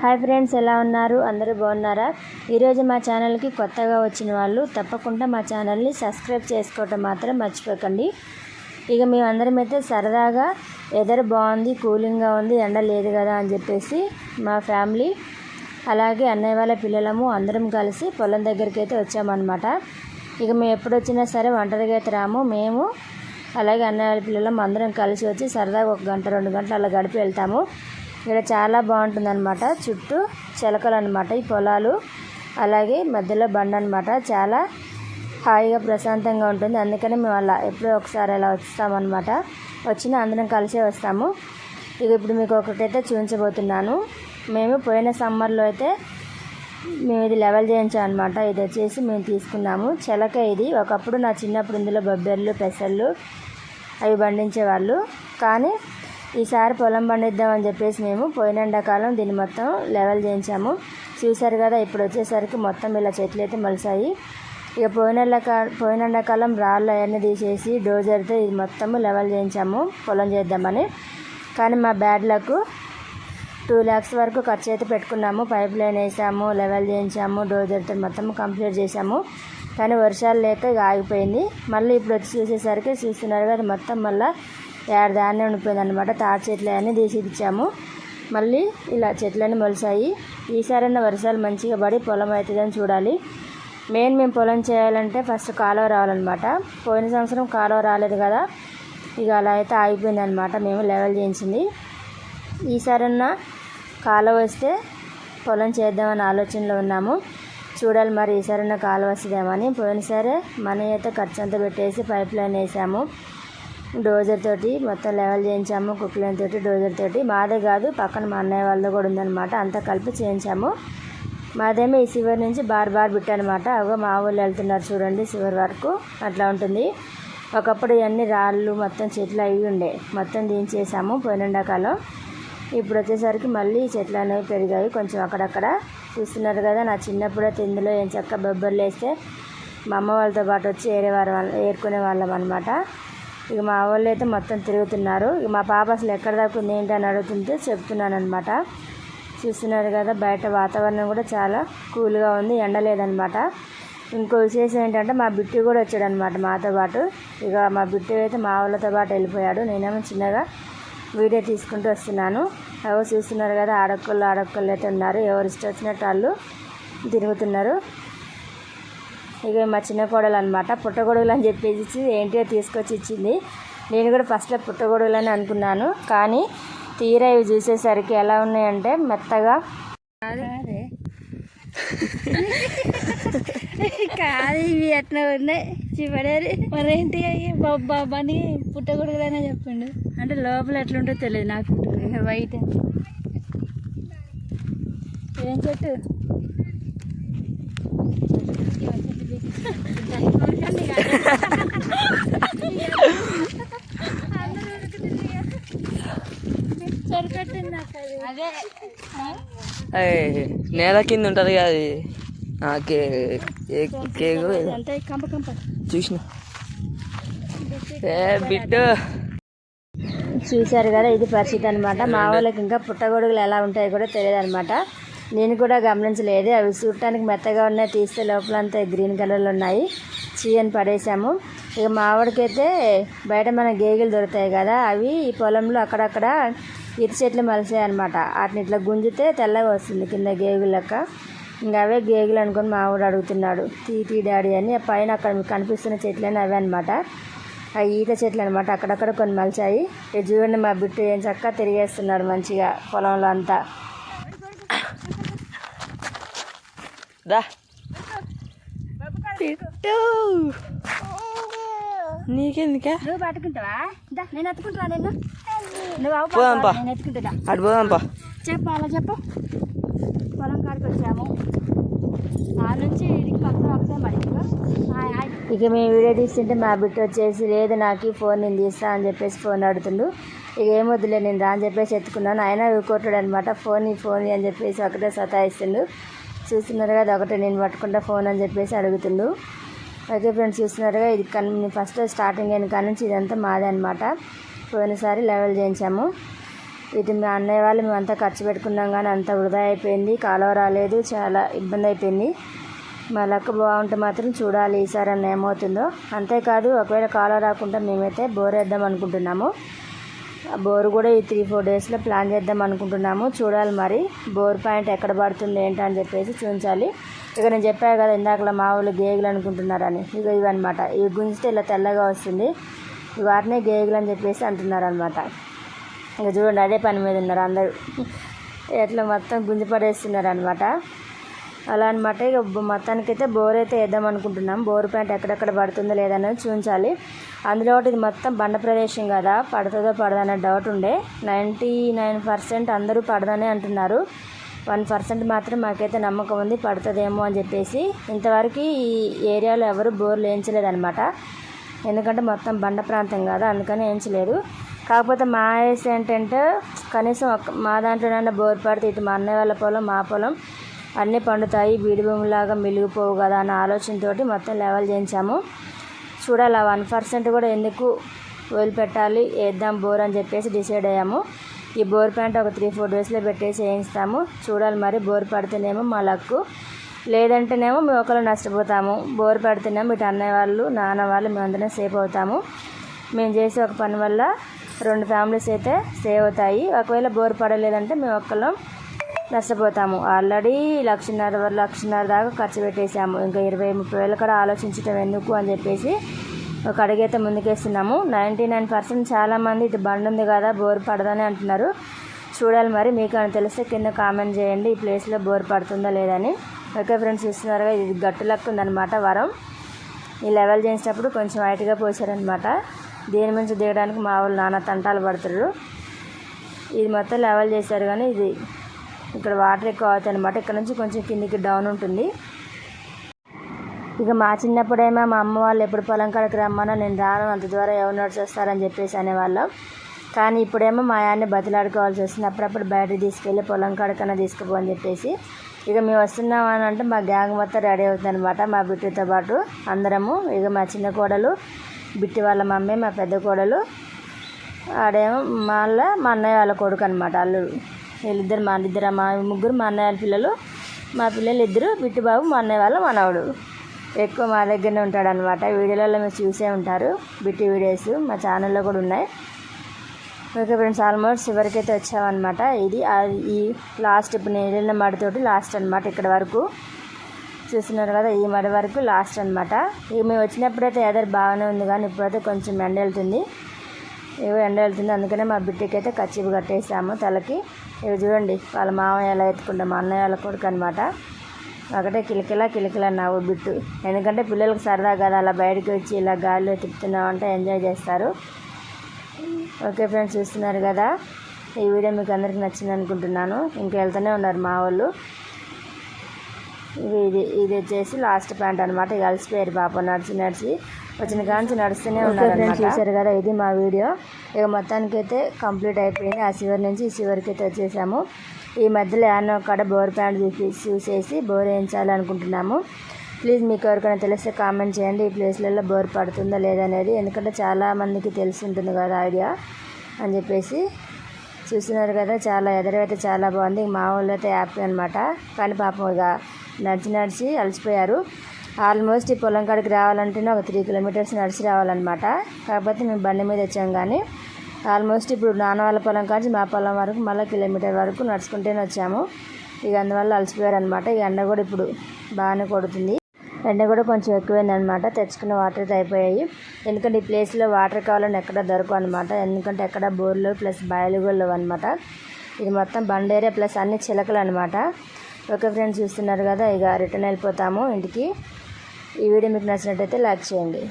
Hi friends ఎలా ఉన్నారు? అందరూ బాగున్నారా? ఈరోజు మా ఛానల్కి కొత్తగా వచ్చిన వాళ్ళు తప్పకుండా మా ఛానల్ని సబ్స్క్రైబ్ చేసుకోవటం మాత్రం మర్చిపోకండి. ఇక మేమందరం అయితే సరదాగా వెదర్ బాగుంది కూలింగ్గా ఉంది ఎండ లేదు కదా అని చెప్పేసి మా ఫ్యామిలీ అలాగే అన్నయ్య వాళ్ళ పిల్లలము అందరం కలిసి పొలం దగ్గరికి అయితే వచ్చామన్నమాట. ఇక మేము ఎప్పుడు వచ్చినా సరే ఒంటరిగా అయితే రాము. మేము అలాగే అన్నయ్య వాళ్ళ పిల్లలం అందరం కలిసి వచ్చి సరదాగా ఒక గంట రెండు గంటలు అలా గడిపి వెళ్తాము. ఇక్కడ చాలా బాగుంటుంది అనమాట చుట్టూ చిలకలు అనమాట ఈ పొలాలు. అలాగే మధ్యలో బండ అనమాట చాలా హాయిగా ప్రశాంతంగా ఉంటుంది. అందుకని మేము అలా ఎప్పుడో ఒకసారి అలా వస్తామన్నమాట వచ్చిన అందరం కలిసే వస్తాము. ఇక ఇప్పుడు మీకు ఒకటైతే చూపించబోతున్నాను. మేము పోయిన సమ్మర్లో అయితే మేము ఇది లెవెల్ చేయించాం అనమాట ఇది వచ్చేసి మేము తీసుకున్నాము. చిలక ఇది. ఒకప్పుడు నా చిన్నప్పుడు ఇందులో బొబ్బెర్లు పెసళ్ళు అవి పండించేవాళ్ళు. కానీ ఈసారి పొలం పండిద్దామని చెప్పేసి మేము పోయిన ఎండాకాలం దీన్ని మొత్తం లెవెల్ చేయించాము. చూసారు కదా ఇప్పుడు వచ్చేసరికి మొత్తం ఇలా చెట్లు అయితే మలిసాయి. ఇక పోయిన పోయిన ఎండాకాలం రాళ్ళు అవన్నీ తీసేసి డోజర్తో ఇది మొత్తం లెవెల్ చేయించాము పొలం చేద్దామని. కానీ మా బ్యాడ్ లక్ టూ ల్యాక్స్ వరకు ఖర్చు అయితే పెట్టుకున్నాము. పైప్ లైన్ వేసాము లెవెల్ చేయించాము డోజర్తో మొత్తం కంప్లీట్ చేసాము కానీ వర్షాలు లేక ఇక ఆగిపోయింది. మళ్ళీ ఇప్పుడు వచ్చి చూసేసరికి చూస్తున్నారు కదా మొత్తం మళ్ళీ ఏడాదాన్ని ఉండిపోయింది అనమాట తాటి చెట్లు అన్నీ తీసి ఇచ్చాము. మళ్ళీ ఇలా చెట్లన్నీ మొలిసాయి. ఈసారైనా వర్షాలు మంచిగా పడి పొలం అవుతుందని చూడాలి. మెయిన్ మేము పొలం చేయాలంటే ఫస్ట్ కాలువ రావాలన్నమాట. పోయిన సంవత్సరం కాలువ రాలేదు కదా. ఇక అలా అయితే ఆగిపోయింది అనమాట మేము లెవెల్ చేయించింది. ఈసారన్నా కాలువ వస్తే పొలం చేద్దామని ఆలోచనలో ఉన్నాము. చూడాలి మరి ఈసారన్నా కాలువ వస్తుందేమని పోయినసారి మనీ అయితే ఖర్చు అంతా పెట్టేసి పైప్ లైన్ వేసాము. డోజర్ తోటి మొత్తం లెవెల్ చేయించాము కుక్లైన్ తోటి డోజర్ తోటి. మాదే కాదు పక్కన మా అన్నయ్య వాళ్ళది కూడా ఉందన్నమాట. అంతా కలిపి చేయించాము. మాదేమో ఈ సివర్ నుంచి బార్ బార్ బిట్టనమాట అగో మా ఊళ్ళు వెళ్తున్నారు చూడండి సివర్ వరకు. అట్లా ఉంటుంది. ఒకప్పుడు ఇవన్నీ రాళ్ళు మొత్తం చెట్లు అవి ఉండే. మొత్తం దించేసాము పోయిన ఎండాకాలం ఇప్పుడు వచ్చేసరికి మళ్ళీ చెట్లు అనేవి పెరిగాయి. కొంచెం అక్కడక్కడ. చూస్తున్నారు కదా నా చిన్నప్పుడు అయితే ఇందులో ఏం చక్క బొబ్బర్లు వేస్తే మా అమ్మ వాళ్ళతో పాటు వచ్చి ఏరేవారు వాళ్ళ ఏరుకునే వాళ్ళం అనమాట ఇక మా వాళ్ళు అయితే మొత్తం తిరుగుతున్నారు. ఇక మా పాప అసలు ఎక్కడ దాకా ఉంది ఏంటి అని అడుగుతుంటే చెప్తున్నాను అనమాట చూస్తున్నారు కదా బయట వాతావరణం కూడా చాలా కూల్గా ఉంది ఎండ లేదనమాట ఇంకో విశేషం ఏంటంటే మా బిట్టు కూడా వచ్చాడు అనమాట మాతో పాటు. ఇక మా బిట్టు అయితే మా వాళ్ళతో పాటు వెళ్ళిపోయాడు. నేనేమో చిన్నగా వీడియో తీసుకుంటూ వస్తున్నాను. ఎవరు చూస్తున్నారు కదా ఆడక్కళ్ళు ఆడక్కళ్ళు అయితే ఉన్నారు. ఎవరు ఇష్టం వచ్చినట్టు వాళ్ళు తిరుగుతున్నారు. ఇక మా చిన్న కోడలు అనమాట పుట్టగొడుగులు అని చెప్పేసి ఏంటో తీసుకొచ్చి ఇచ్చింది. నేను కూడా ఫస్ట్లో పుట్టగొడుగులు అని అనుకున్నాను. కానీ తీరా ఇవి చూసేసరికి ఎలా ఉన్నాయంటే మెత్తగా కాదు. ఇవి ఎట్లా ఉన్నాయి? చివడేరి మరి ఏంటి అయ్యి బాబాని పుట్టగొడుగులనే చెప్పిండు. అంటే లోపల ఎట్లుంటో తెలియదు నాకు. వైట్. ఏం చెట్టు సరిపెట్టింది నాకు అది అదే అయ్ నేల కింద ఉంటుంది కదా అది. ఆ కేకు చూసిన. ఏ బిడ్డు. చూశారు కదా ఇది పరిస్థితి అనమాట మా వాళ్ళకి ఇంకా పుట్టగొడుగులు ఎలా ఉంటాయో కూడా తెలియదు అనమాట నేను కూడా గమనించలేదు. అవి చూడటానికి మెత్తగా ఉన్నాయి. తీస్తే లోపలంతా గ్రీన్ కలర్లో ఉన్నాయి. చీయని పడేసాము. ఇక మావిడికైతే బయట మన గేగులు దొరుకుతాయి కదా అవి ఈ పొలంలో అక్కడక్కడ ఇటు చెట్లు అనమాట వాటిని ఇట్లా గుంజితే తెల్లగా వస్తుంది కింద గేగులు లెక్క. ఇంకా అవే గేగులు అనుకుని మా అడుగుతున్నాడు. తీ తీ డాడీ అని. పైన అక్కడ కనిపిస్తున్న చెట్లని అవే అనమాట ఆ ఈత చెట్లు అనమాట అక్కడక్కడ కొన్ని మలిచాయి. ఇక చూడండి మా బిట్టు ఏం చక్కగా తిరిగేస్తున్నాడు మంచిగా పొలంలో అంతా. దా. నీకెందుకే? నువ్వు పట్టుకుంటావా నేను ఎత్తుకుంటావా నేను నువ్వు అవు పోదాం పా. నేను ఎత్తుకుంటా అటు పోదాంపా చెప్పు అలా చెప్పు. పొలం కాడికి వచ్చాము. ఆ నుంచి ఇడికి పక్కన ఒకసారి మరి ఇక. మేము వీడియో తీస్తుంటే మా బిట్టు వచ్చేసి లేదు నాకు ఫోన్ నేను తీస్తా అని చెప్పేసి ఫోన్ అడుగుతుండు. ఇక ఏమొద్దులే నేను రా అని చెప్పేసి ఎత్తుకున్నాను. ఆయన కొట్టాడు అనమాట ఫోన్ ఈ ఫోన్ అని చెప్పేసి ఒకటే సతాయిస్తుండు. చూస్తున్నారు కదా ఒకటే నేను పట్టుకుంటా ఫోన్ అని చెప్పేసి అడుగుతుండు. ఓకే ఫ్రెండ్స్ చూస్తున్నారుగా ఇది కన్ ఫస్ట్ స్టార్టింగ్ అయిన కాడ నుంచి ఇదంతా మాదే అనమాట పోయినసారి లెవెల్ చేయించాము. ఇది మా అన్నయ్య వాళ్ళు మేమంతా ఖర్చు పెట్టుకున్నాం కానీ అంత వృధా అయిపోయింది కాలువ రాలేదు చాలా ఇబ్బంది అయిపోయింది. మా లక్క బాగుంటే మాత్రం చూడాలి ఈసారి అన్న ఏమవుతుందో. అంతేకాదు ఒకవేళ కాలువ రాకుండా మేమైతే బోర్ వేద్దాం అనుకుంటున్నాము. బోర్ కూడా ఈ త్రీ ఫోర్ డేస్లో ప్లాన్ చేద్దాం అనుకుంటున్నాము. చూడాలి మరి. బోర్ పాయింట్ ఎక్కడ పడుతుంది ఏంటని చెప్పేసి చూపించాలి. ఇక నేను చెప్పాను కదా ఇందాకలా మా వాళ్ళు గేగులు అనుకుంటున్నారని. ఇక ఇవన్నమాట. ఇవి గుంజితే ఇలా తెల్లగా వస్తుంది. వాటినే గేగులు అని చెప్పేసి అంటున్నారు అనమాట ఇక చూడండి అదే పని మీద ఉన్నారు అందరూ. ఎట్లా మొత్తం గుంజి పడేస్తున్నారు అనమాట అలా అనమాట ఇక మొత్తానికైతే బోర్ అయితే వేద్దాం అనుకుంటున్నాం. బోర్ ప్యాంట్ ఎక్కడెక్కడ పడుతుందో లేదనేది చూపించాలి అందులో ఒకటి ఇది మొత్తం బండ ప్రదేశం కదా. పడుతుందో పడదనే డౌట్ ఉండే. నైంటీ నైన్ పర్సెంట్ అందరూ పడదనే అంటున్నారు. వన్ పర్సెంట్ మాత్రం మాకైతే నమ్మకం ఉంది. పడుతుందేమో అని చెప్పేసి. ఇంతవరకు ఈ ఏరియాలో ఎవరు బోర్లు వేయించలేదన్నమాట. ఎందుకంటే మొత్తం బండ ప్రాంతం కదా. అందుకని వేయించలేదు. కాకపోతే మా ఆశ ఏంటంటే కనీసం మా దాంట్లోనైనా బోర్ పడితే ఇటు మా అన్నయ్య వాళ్ళ పొలం మా పొలం అన్నీ పండుతాయి బీడి భూమిలాగా మిలిగిపోవు కదా అన్న ఆలోచనతోటి మొత్తం లెవెల్ చేయించాము. చూడాలి ఆ వన్ పర్సెంట్ కూడా ఎందుకు వదిలిపెట్టాలి వేద్దాం బోర్ అని చెప్పేసి డిసైడ్ అయ్యాము. ఈ బోర్ ప్యాంట్ ఒక త్రీ ఫోర్ డేస్లో పెట్టేసి వేయిస్తాము. చూడాలి మరి బోర్ పడితేనేమో మా లక్కు లేదంటేనేమో మేము ఒకరు నష్టపోతాము. బోర్ పడితేనేమో ఇటు అన్నయ్య వాళ్ళు నాన్న వాళ్ళు మేమందరం సేఫ్ అవుతాము. మేము చేసే ఒక పని వల్ల రెండు ఫ్యామిలీస్ అయితే సేవ్ అవుతాయి. ఒకవేళ బోర్ పడలేదంటే మేము ఒక్కళ్ళం నష్టపోతాము. ఆల్రెడీ లక్షన్నర లక్షన్నర దాకా ఖర్చు పెట్టేశాము. ఇంకా ఇరవై ముప్పై వేలు కూడా ఆలోచించటం ఎందుకు అని చెప్పేసి ఒక అడిగైతే ముందుకేస్తున్నాము. నైంటీ నైన్ పర్సెంట్ చాలామంది ఇది బండి ఉంది కదా బోర్ పడదని అంటున్నారు. చూడాలి మరి మీకు అని తెలిస్తే కింద కామెంట్ చేయండి. ఈ ప్లేస్లో బోర్ పడుతుందా లేదని. ఓకే ఫ్రెండ్స్ చూస్తున్నారుగా ఇది గట్టు లెక్క ఉందన్నమాట వరం. ఈ లెవెల్ చేసేటప్పుడు కొంచెం హైట్గా పోసారనమాట దీని నుంచి దిగడానికి మా వాళ్ళు నాన్న తంటాలు పడుతున్నారు ఇది మొత్తం లెవెల్ చేశారు కానీ ఇది ఇక్కడ వాటర్ ఎక్కువ అవుతాయి అనమాట ఇక్కడ నుంచి కొంచెం కిందికి డౌన్ ఉంటుంది. ఇక మా చిన్నప్పుడేమో మా అమ్మ వాళ్ళు ఎప్పుడు పొలం కాడికి రమ్మన్నా నేను రాను అంత ద్వారా ఎవరు నడిచొస్తారని చెప్పేసి అనేవాళ్ళం. కానీ ఇప్పుడేమో మా ఆయన్ని బతిలాడుకోవాల్సి వస్తుంది. అప్పుడప్పుడు బయటకు తీసుకెళ్ళి పొలం కాడకన్నా తీసుకుపో అని చెప్పేసి. ఇక మేము వస్తున్నాం అని అంటే మా గ్యాంగ్ మొత్తం రెడీ అవుతుంది అనమాట మా బిట్టుతో పాటు అందరము ఇక మా చిన్న కోడలు బిట్టి వాళ్ళ మమ్మీ మా పెద్ద కోడలు ఆడేమో మళ్ళా మా అన్నయ్య వాళ్ళ కొడుకు అనమాట అల్లుడు. వీళ్ళిద్దరు మా ఇద్దరు మా ముగ్గురు మా అన్నయ్య వాళ్ళ పిల్లలు మా పిల్లలు ఇద్దరు బిట్టుబాబు మా అన్నయ్య వాళ్ళ మనవడు. ఎక్కువ మా దగ్గరనే ఉంటాడు అనమాట వీడియోలలో మీరు చూసే ఉంటారు. బిట్టి వీడియోస్ మా ఛానల్లో కూడా ఉన్నాయి. ఓకే ఫ్రెండ్స్ ఆల్మోస్ట్ చివరికైతే వచ్చామన్నమాట. ఇది ఈ లాస్ట్ ఇప్పుడు నేను వెళ్ళిన మడితోటి లాస్ట్ అనమాట ఇక్కడ వరకు. చూస్తున్నారు కదా ఈ మడి వరకు లాస్ట్ అనమాట ఇక మేము వచ్చినప్పుడైతే ఎదర్ బాగానే ఉంది కానీ ఇప్పుడైతే కొంచెం ఎండ వెళ్తుంది. ఏవో ఎండ వెళ్తుంది అందుకనే మా బిడ్డకి అయితే కచ్చిపు కట్టేసాము తలకి. ఇవి చూడండి వాళ్ళ మామయ్య ఎలా ఎత్తుకుంటాం మా అన్నయ్య వాళ్ళ కొడుకు అనమాట ఒకటే కిలకిల కిలకిల నవ్వు బిట్టు. ఎందుకంటే పిల్లలకు సరదా కదా అలా బయటకు వచ్చి ఇలా గాలిలో తిప్పుతున్నామంటే ఎంజాయ్ చేస్తారు. ఓకే ఫ్రెండ్స్ చూస్తున్నారు కదా? ఈ వీడియో మీకు అందరికి నచ్చింది అనుకుంటున్నాను. ఇంకా వెళ్తూనే ఉన్నారు మా వాళ్ళు. ఇది ఇది ఇది వచ్చేసి లాస్ట్ ప్యాంట్ అనమాట ఇక అలసిపోయారు పాప నడిచి నడిచి. వచ్చిన కాంచి నడుస్తూనే ఉన్నారు చూసారు కదా ఇది మా వీడియో. ఇక మొత్తానికి అయితే కంప్లీట్ అయిపోయింది. ఆ చివరి నుంచి ఈ చివరికి అయితే వచ్చేసాము. ఈ మధ్యలో ఏమన్నా ఒక బోర్ ప్యాంట్ చూసి చూసేసి బోర్ వేయించాలి అనుకుంటున్నాము ప్లీజ్ మీకు ఎవరికైనా తెలిస్తే కామెంట్ చేయండి. ఈ ప్లేస్లలో బోర్ పడుతుందా లేదనేది ఎందుకంటే చాలా మందికి తెలిసి ఉంటుంది కదా ఐడియా అని చెప్పేసి. చూస్తున్నారు కదా చాలా ఎదరైతే చాలా బాగుంది. మా వాళ్ళు అయితే హ్యాపీ అనమాట కానీ పాపం ఇక నడిచి నడిచి అలసిపోయారు. ఆల్మోస్ట్ ఈ పొలం కాడికి రావాలంటేనే ఒక త్రీ కిలోమీటర్స్ నడిచి రావాలన్నమాట. కాకపోతే మేము బండి మీద వచ్చాం కానీ ఆల్మోస్ట్ ఇప్పుడు నాన్న వాళ్ళ పొలం కాంచి మా పొలం వరకు మళ్ళీ కిలోమీటర్ వరకు నడుచుకుంటేనే వచ్చాము. ఇక అందువల్ల అలసిపోయారు అనమాట ఈ ఎండ కూడా ఇప్పుడు బాగానే కొడుతుంది. ఎండ కూడా కొంచెం ఎక్కువైందనమాట తెచ్చుకున్న వాటర్ అయితే అయిపోయాయి. ఎందుకంటే ఈ ప్లేస్లో వాటర్ కావాలని ఎక్కడ దొరకవు అనమాట ఎందుకంటే ఎక్కడ బోర్లు ప్లస్ బాయిలు కూడా అనమాట ఇది మొత్తం బండేరియా ప్లస్ అన్ని చిలకలు అనమాట ఓకే ఫ్రెండ్స్ చూస్తున్నారు కదా ఇక రిటర్న్ వెళ్ళిపోతాము ఇంటికి. ఈ వీడియో మీకు నచ్చినట్టయితే లైక్ చేయండి.